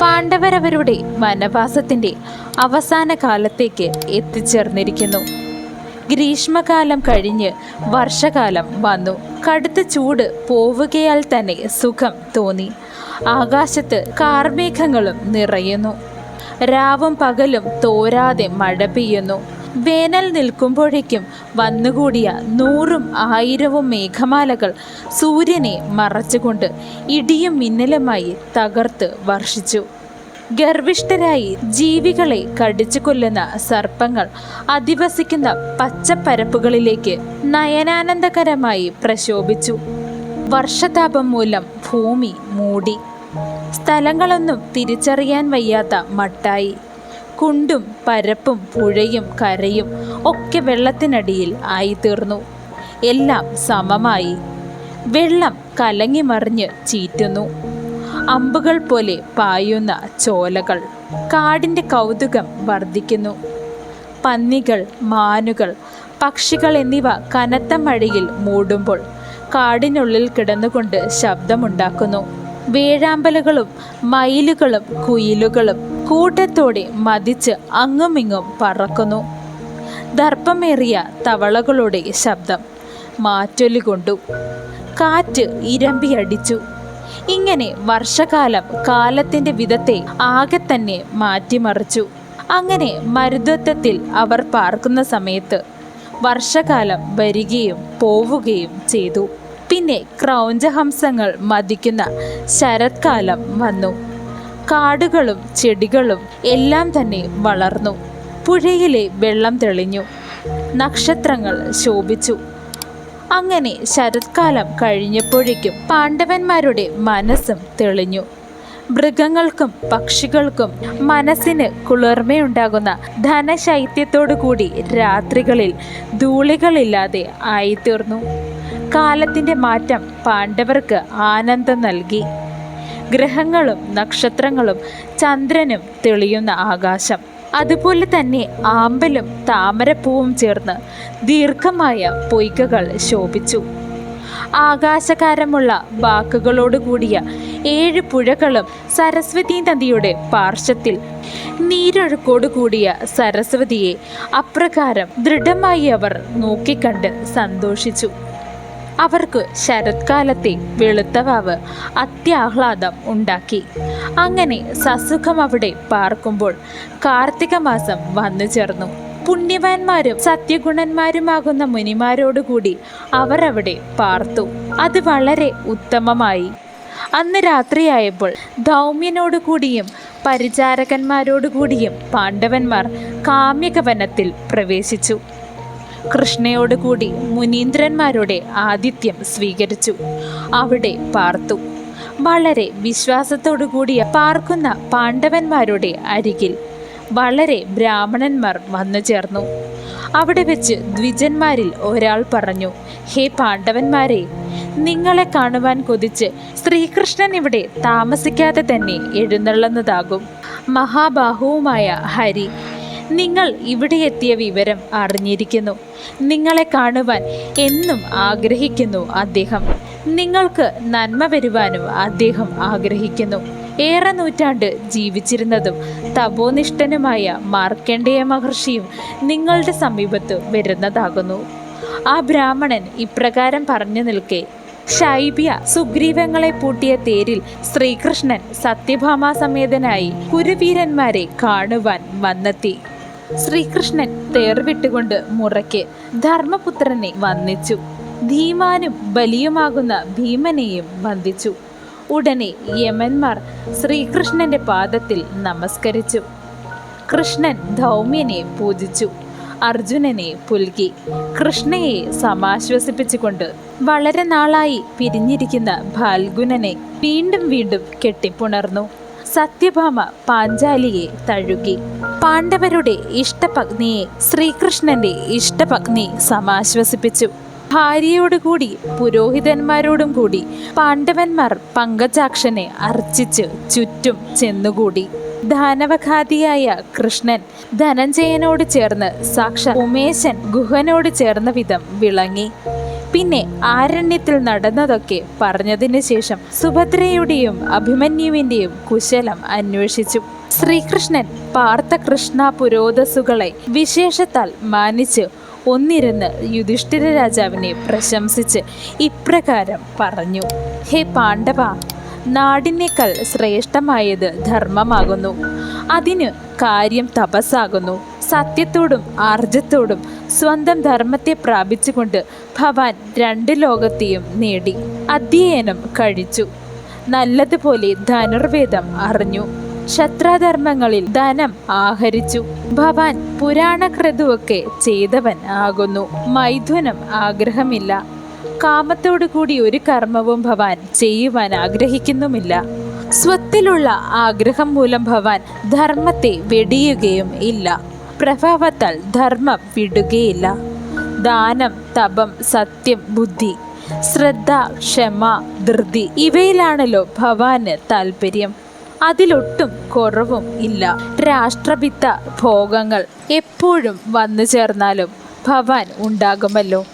പാണ്ഡവരവരുടെ വനവാസത്തിന്റെ അവസാന കാലത്തേക്ക് എത്തിച്ചേർന്നിരിക്കുന്നു. ഗ്രീഷ്മകാലം കഴിഞ്ഞ് വർഷകാലം വന്നു. കടുത്ത ചൂട് പോവുകയാൽ തന്നെ സുഖം തോന്നി. ആകാശത്ത് കാർമേഘങ്ങളും നിറയുന്നു. രാവും പകലും തോരാതെ മഴ പെയ്യുന്നു. വേനൽ നിൽക്കുമ്പോഴേക്കും വന്നുകൂടിയ നൂറും ആയിരവും മേഘമാലകൾ സൂര്യനെ മറച്ചുകൊണ്ട് ഇടിയും മിന്നലുമായി തകർത്ത് വർഷിച്ചു. ഗർഭിഷ്ഠരായി ജീവികളെ കടിച്ചു കൊല്ലുന്ന സർപ്പങ്ങൾ അധിവസിക്കുന്ന പച്ചപ്പരപ്പുകളിലേക്ക് നയനാനന്ദകരമായി പ്രശോഭിച്ചു. വർഷതാപം മൂലം ഭൂമി മൂടി. സ്ഥലങ്ങളൊന്നും തിരിച്ചറിയാൻ വയ്യാത്ത മട്ടായി. കുണ്ടും പരപ്പും പുഴയും കരയും ഒക്കെ വെള്ളത്തിനടിയിൽ ആയിത്തീർന്നു. എല്ലാം സമമായി. വെള്ളം കലങ്ങി മറിഞ്ഞ് ചീറ്റുന്നു. അമ്പുകൾ പോലെ പായുന്ന ചോലകൾ. കാടിന്റെ കൗതുകം വർദ്ധിക്കുന്നു. പന്നികൾ മാനുകൾ പക്ഷികൾ എന്നിവ കനത്ത മഴയിൽ മൂടുമ്പോൾ കാടിനുള്ളിൽ കിടന്നുകൊണ്ട് ശബ്ദമുണ്ടാക്കുന്നു. വേഴാമ്പലുകളും മയിലുകളും കുയിലുകളും കൂട്ടത്തോടെ മതിച്ച് അങ്ങുമിങ്ങും പറക്കുന്നു. ദർപ്പമേറിയ തവളകളുടെ ശബ്ദം മാറ്റൊലി കൊണ്ടു കാറ്റ് ഇരമ്പിയടിച്ചു. ഇങ്ങനെ വർഷകാലം കാലത്തിന്റെ വിധത്തെ ആകെ തന്നെ മാറ്റിമറിച്ചു. അങ്ങനെ മരുതത്വത്തിൽ അവർ പാർക്കുന്ന സമയത്ത് വർഷകാലം വരികയും പോവുകയും ചെയ്തു. പിന്നെ ക്രൗഞ്ചഹംസങ്ങൾ മതിക്കുന്ന ശരത്കാലം വന്നു. കാടുകളും ചെടികളും എല്ലാം തന്നെ വളർന്നു. പുഴയിലെ വെള്ളം തെളിഞ്ഞു. നക്ഷത്രങ്ങൾ ശോഭിച്ചു. അങ്ങനെ ശരത്കാലം കഴിഞ്ഞപ്പോഴേക്കും പാണ്ഡവന്മാരുടെ മനസ്സും തെളിഞ്ഞു. മൃഗങ്ങൾക്കും പക്ഷികൾക്കും മനസ്സിന് കുളിർമയുണ്ടാകുന്ന ധനശൈത്യത്തോടു കൂടി രാത്രികളിൽ ധൂളികളില്ലാതെ ആയിത്തീർന്നു. കാലത്തിന്റെ മാറ്റം പാണ്ഡവർക്ക് ആനന്ദം നൽകി. ഗ്രഹങ്ങളും നക്ഷത്രങ്ങളും ചന്ദ്രനും തെളിയുന്ന ആകാശം. അതുപോലെ തന്നെ ആമ്പലും താമരപ്പൂവും ചേർന്ന് ദീർഘമായ പൊയ്കകൾ ശോഭിച്ചു. ആകാശകാരമുള്ള വാക്കുകളോടുകൂടിയ ഏഴ് പുഴകളും സരസ്വതി നദിയുടെ പാർശ്വത്തിൽ നീരൊഴുക്കോടു കൂടിയ സരസ്വതിയെ അപ്രകാരം ദൃഢമായി അവർ നോക്കിക്കണ്ട് സന്തോഷിച്ചു. അവർക്ക് ശരത്കാലത്തെ വെളുത്തവാവ് അത്യാഹ്ലാദം ഉണ്ടാക്കി. അങ്ങനെ സസുഖം അവിടെ പാർക്കുമ്പോൾ കാർത്തിക മാസം വന്നു ചേർന്നു. പുണ്യവാന്മാരും സത്യഗുണന്മാരുമാകുന്ന മുനിമാരോടുകൂടി അവർ അവിടെ പാർത്തു. അത് വളരെ ഉത്തമമായി. അന്ന് രാത്രിയായപ്പോൾ ധൗമ്യനോടുകൂടിയും പരിചാരകന്മാരോടുകൂടിയും പാണ്ഡവന്മാർ കാമ്യകവനത്തിൽ പ്രവേശിച്ചു. കൃഷ്ണയോടുകൂടി മുനീന്ദ്രന്മാരുടെ ആതിഥ്യം സ്വീകരിച്ചു. അവിടെ പാർത്തു. വളരെ വിശ്വാസത്തോടു കൂടിയ പാർക്കുന്ന പാണ്ഡവന്മാരുടെ അരികിൽ വളരെ ബ്രാഹ്മണന്മാർ വന്നു ചേർന്നു. അവിടെ വെച്ച് ദ്വിജന്മാരിൽ ഒരാൾ പറഞ്ഞു ഹേ പാണ്ഡവന്മാരെ നിങ്ങളെ കാണുവാൻ കൊതിച്ച് ശ്രീകൃഷ്ണൻ ഇവിടെ താമസിക്കാതെ തന്നെ എഴുന്നള്ളുന്നതാകും. മഹാബാഹുവുമായ ഹരി നിങ്ങൾ ഇവിടെ എത്തിയ വിവരം അറിഞ്ഞിരിക്കുന്നു. നിങ്ങളെ കാണുവാൻ എന്നും ആഗ്രഹിക്കുന്നു അദ്ദേഹം. നിങ്ങൾക്ക് നന്മ വരുവാനും അദ്ദേഹം ആഗ്രഹിക്കുന്നു. ഏറെ നൂറ്റാണ്ട് ജീവിച്ചിരുന്നതും തപോനിഷ്ഠനുമായ മാർക്കണ്ഡേയ മഹർഷിയും നിങ്ങളുടെ സമീപത്ത് വരുന്നതാകുന്നു. ആ ബ്രാഹ്മണൻ ഇപ്രകാരം പറഞ്ഞു നിൽക്കെ ശൈബ്യ സുഗ്രീവങ്ങളെ പൂട്ടിയ തേരിൽ ശ്രീകൃഷ്ണൻ സത്യഭാമാസമേതനായി കുരുവീരന്മാരെ കാണുവാൻ വന്നെത്തി. ശ്രീകൃഷ്ണൻ തേർവിട്ടുകൊണ്ട് മുറയ്ക്ക് ധർമ്മപുത്രനെ വന്ദിച്ചു. ധീമാനും ബലിയുമാകുന്ന ഭീമനെയും വന്ദിച്ചു. ഉടനെ യമന്മാർ ശ്രീകൃഷ്ണന്റെ പാദത്തിൽ നമസ്കരിച്ചു. കൃഷ്ണൻ ധൗമ്യനെ പൂജിച്ചു. അർജുനനെ പുൽകി. കൃഷ്ണയെ സമാശ്വസിപ്പിച്ചുകൊണ്ട് വളരെ നാളായി പിരിഞ്ഞിരിക്കുന്ന ഫാൽഗുനനെ വീണ്ടും വീണ്ടും കെട്ടിപ്പുണർന്നു. സത്യഭാമ പാഞ്ചാലിയെ തഴുകി. പാണ്ഡവരുടെ ഇഷ്ടപത്നിയെ ശ്രീകൃഷ്ണന്റെ ഇഷ്ടപത്നി സമാശ്വസിപ്പിച്ചു. ഭാര്യയോടുകൂടി പുരോഹിതന്മാരോടും കൂടി പാണ്ഡവന്മാർ പങ്കജാക്ഷനെ അർച്ചിച്ച് ചുറ്റും ചെന്നുകൂടി. ദാനവഘാതിയായ കൃഷ്ണൻ ധനഞ്ജയനോട് ചേർന്ന് സാക്ഷാ ഉമേശൻ ഗുഹനോട് ചേർന്ന വിധം വിളങ്ങി. പിന്നെ ആരണ്യത്തിൽ നടന്നതൊക്കെ പറഞ്ഞതിന് ശേഷം സുഭദ്രയുടെയും അഭിമന്യുവിന്റെയും കുശലം അന്വേഷിച്ചു. ശ്രീകൃഷ്ണൻ പാർത്ഥ കൃഷ്ണ പുരോധസുകളെ വിശേഷത്താൽ മാനിച്ച് ഒന്നിരുന്ന് യുധിഷ്ഠിര രാജാവിനെ പ്രശംസിച്ച് ഇപ്രകാരം പറഞ്ഞു. ഹേ പാണ്ഡവ നാടിനേക്കാൾ ശ്രേഷ്ഠമായത് ധർമ്മമാകുന്നു. അതിന് കാര്യം തപസ്സാകുന്നു. സത്യത്തോടും ആർജത്തോടും സ്വന്തം ധർമ്മത്തെ പ്രാപിച്ചുകൊണ്ട് ഭവാൻ രണ്ട് ലോകത്തെയും നേടി അധ്യയനം കഴിച്ചു. നല്ലതുപോലെ ധനുർവേദം അറിഞ്ഞു. ക്ഷത്രാധർമ്മങ്ങളിൽ ധനം ആഹരിച്ചു. ഭവാൻ പുരാണക്രതുവൊക്കെ ചെയ്തവൻ ആകുന്നു. മൈഥുനം ആഗ്രഹമില്ല. കാമത്തോടു കൂടി ഒരു കർമ്മവും ഭവാൻ ചെയ്യുവാൻ ആഗ്രഹിക്കുന്നുമില്ല. സ്വത്തിലുള്ള ആഗ്രഹം മൂലം ഭവാൻ ധർമ്മത്തെ വെടിയുകയും ഇല്ല. പ്രഭാവത്താൽ ധർമ്മം വിടുകയില്ല. ദാനം തപം സത്യം ബുദ്ധി ശ്രദ്ധ ക്ഷമ ധൃതി ഇവയിലാണല്ലോ ഭവാന് താല്പര്യം. അതിലൊട്ടും കുറവും ഇല്ല. രാഷ്ട്രപിത്ത ഭോഗങ്ങൾ എപ്പോഴും വന്നു ചേർന്നാലും ഭവാൻ ഉണ്ടാകുമല്ലോ.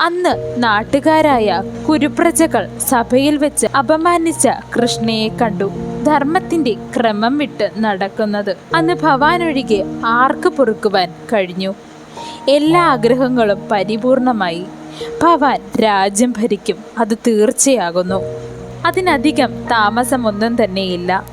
അന്ന് നാട്ടുകാരായ കുരുപ്രജകൾ സഭയിൽ വെച്ച് അപമാനിച്ച കൃഷ്ണയെ കണ്ടു. ധർമ്മത്തിന്റെ ക്രമം വിട്ട് നടക്കുന്നത് അന്ന് ഭവാനൊഴികെ ആർക്ക് പൊറുക്കുവാൻ കഴിഞ്ഞു? എല്ലാ ആഗ്രഹങ്ങളും പരിപൂർണമായി. ഭവാൻ രാജ്യം ഭരിക്കും അത് തീർച്ചയാകുന്നു. അതിനധികം താമസമൊന്നും തന്നെയില്ല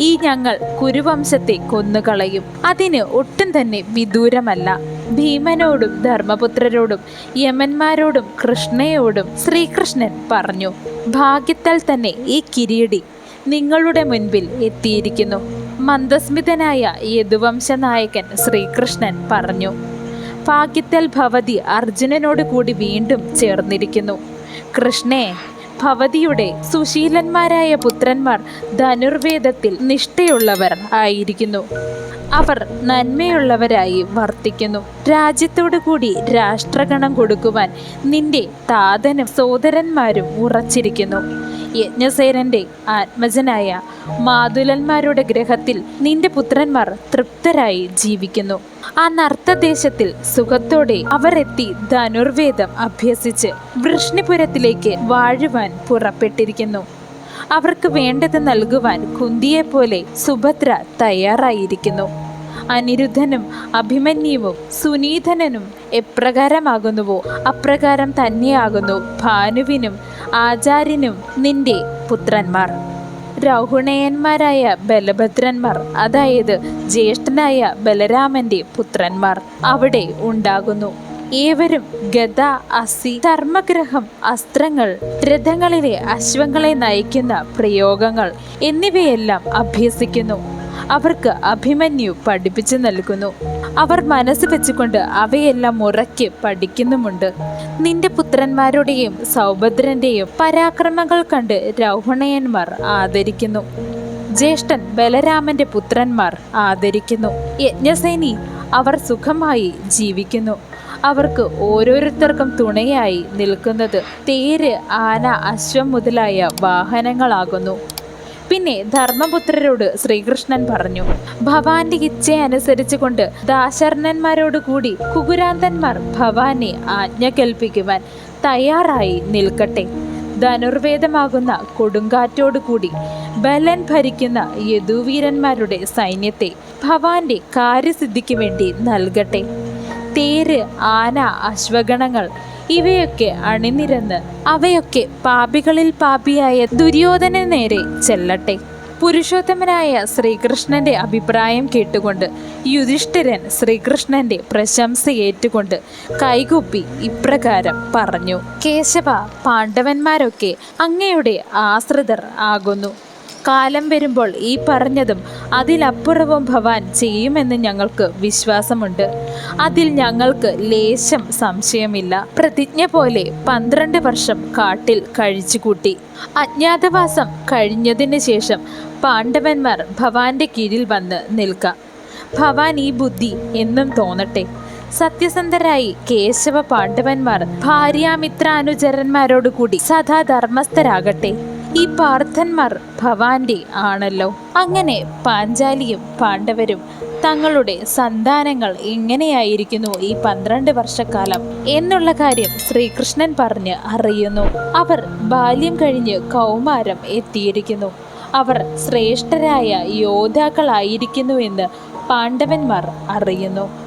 ഈ ഞങ്ങൾ കുരുവംശത്തെ കൊന്നുകളയും അതിന് ഒട്ടും തന്നെ വിദൂരമല്ല. ഭീമനോടും ധർമ്മപുത്രരോടും യമന്മാരോടും കൃഷ്ണയോടും ശ്രീകൃഷ്ണൻ പറഞ്ഞു ഭാഗ്യത്താൽ തന്നെ ഈ കിരീടി നിങ്ങളുടെ മുൻപിൽ എത്തിയിരിക്കുന്നു. മന്ദസ്മിതനായ യദുവംശ നായകൻ ശ്രീകൃഷ്ണൻ പറഞ്ഞു ഭാഗ്യത്താൽ ഭവതി അർജുനനോട് കൂടി വീണ്ടും ചേർന്നിരിക്കുന്നു. കൃഷ്ണേ ഭവതിയുടെ സുശീലന്മാരായ പുത്രന്മാർ ധനുർവേദത്തിൽ നിഷ്ഠയുള്ളവർ ആയിരിക്കുന്നു. അവർ നന്മയുള്ളവരായി വർത്തിക്കുന്നു. രാജ്യത്തോടു കൂടി രാഷ്ട്രഗണം കൊടുക്കുവാൻ നിന്റെ താതനും സോദരന്മാരും ഉറച്ചിരിക്കുന്നു. യജ്ഞസേനന്റെ ആത്മജനായ മാതുലന്മാരുടെ ഗ്രഹത്തിൽ നിന്റെ പുത്രന്മാർ തൃപ്തരായി ജീവിക്കുന്നു. ആ നർത്തദേശത്തിൽ സുഖത്തോടെ അവരെത്തി ധനുർവേദം അഭ്യസിച്ച് വൃഷ്ണിപുരത്തിലേക്ക് വാഴുവാൻ പുറപ്പെട്ടിരിക്കുന്നു. അവർക്ക് വേണ്ടത് നൽകുവാൻ കുന്തിയെപ്പോലെ സുഭദ്ര തയ്യാറായിരിക്കുന്നു. അനിരുദ്ധനും അഭിമന്യുവും സുനീതനും എപ്രകാരമാകുന്നുവോ അപ്രകാരം തന്നെയാകുന്നു ഭാനുവിനും ആചാര്യനും നിന്റെ പുത്രന്മാർ. രൗഹുണയന്മാരായ ബലഭദ്രന്മാർ അതായത് ജ്യേഷ്ഠനായ ബലരാമന്റെ പുത്രന്മാർ അവിടെ ഉണ്ടാകുന്നു. ഏവരും ഗത അസി ധർമ്മഗ്രഹം അസ്ത്രങ്ങൾ രഥങ്ങളിലെ അശ്വങ്ങളെ നയിക്കുന്ന പ്രയോഗങ്ങൾ എന്നിവയെല്ലാം അഭ്യസിക്കുന്നു. അവർക്ക് അഭിമന്യു പഠിപ്പിച്ചു നൽകുന്നു. അവർ മനസ്സ് വെച്ചുകൊണ്ട് അവയെല്ലാം ഉറക്കി പഠിക്കുന്നുമുണ്ട്. നിന്റെ പുത്രന്മാരുടെയും സൗഭദ്രന്റെയും പരാക്രമങ്ങൾ കണ്ട് രൗഹണയന്മാർ ആദരിക്കുന്നു. ജ്യേഷ്ഠൻ ബലരാമന്റെ പുത്രന്മാർ ആദരിക്കുന്നു. യജ്ഞസേനി അവർ സുഖമായി ജീവിക്കുന്നു. അവർക്ക് ഓരോരുത്തർക്കും തുണയായി നിൽക്കുന്നത്. തേര് ആന അശ്വം മുതലായ വാഹനങ്ങളാകുന്നു. പിന്നെ ധർമ്മപുത്രരോട് ശ്രീകൃഷ്ണൻ പറഞ്ഞു ഭവാന്റെ ഇച്ഛ അനുസരിച്ചുകൊണ്ട് ദാശർണന്മാരോട് കൂടി കുകുരാന്തന്മാർ ഭവാനെ ആജ്ഞ കൽപ്പിക്കുവാൻ തയ്യാറായി നിൽക്കട്ടെ. ധനുർവേദമാകുന്ന കൊടുങ്കാറ്റോടു കൂടി ബലൻ ഭരിക്കുന്ന യദുവീരന്മാരുടെ സൈന്യത്തെ ഭവാന്റെ കാര്യസിദ്ധിക്ക് വേണ്ടി നൽകട്ടെ. തേര് ആന അശ്വഗണങ്ങൾ ഇവയൊക്കെ അണിനിരന്ന് അവയൊക്കെ പാപികളിൽ പാപിയായ ദുര്യോധന നേരെ ചെല്ലട്ടെ. പുരുഷോത്തമനായ ശ്രീകൃഷ്ണന്റെ അഭിപ്രായം കേട്ടുകൊണ്ട് യുധിഷ്ഠിരൻ ശ്രീകൃഷ്ണന്റെ പ്രശംസ ഏറ്റുകൊണ്ട് കൈകൂപ്പി ഇപ്രകാരം പറഞ്ഞു. കേശവ പാണ്ഡവന്മാരൊക്കെ അങ്ങയുടെ ആശ്രിതർ ആകുന്നു. കാലം വരുമ്പോൾ ഈ പറഞ്ഞതും അതിലപ്പുറവും ഭവാൻ ചെയ്യുമെന്ന് ഞങ്ങൾക്ക് വിശ്വാസമുണ്ട്. അതിൽ ഞങ്ങൾക്ക് ലേശം സംശയമില്ല. പ്രതിജ്ഞ പോലെ പന്ത്രണ്ട് വർഷം കാട്ടിൽ കഴിച്ചുകൂട്ടി. അജ്ഞാതവാസം കഴിഞ്ഞതിന് ശേഷം പാണ്ഡവന്മാർ ഭവാന്റെ കീഴിൽ വന്ന് നിൽക്ക. ഭവാൻ ഈ ബുദ്ധി എന്നും തോന്നട്ടെ. സത്യസന്ധരായി കേശവ പാണ്ഡവന്മാർ ഭാര്യാമിത്രാനുചരന്മാരോടുകൂടി സദാ ധർമ്മസ്ഥരാകട്ടെ ഈ പാർത്ഥന്മാർ ഭവാന്റെ ആണല്ലോ. അങ്ങനെ പാഞ്ചാലിയും പാണ്ഡവരും തങ്ങളുടെ സന്താനങ്ങൾ എങ്ങനെയായിരിക്കുന്നു ഈ പന്ത്രണ്ട് വർഷക്കാലം എന്നുള്ള കാര്യം ശ്രീകൃഷ്ണൻ പറഞ്ഞ് അറിയുന്നു. അവർ ബാല്യം കഴിഞ്ഞ് കൗമാരം എത്തിയിരിക്കുന്നു. അവർ ശ്രേഷ്ഠരായ യോദ്ധാക്കളായിരിക്കുന്നുവെന്ന് പാണ്ഡവന്മാർ അറിയുന്നു.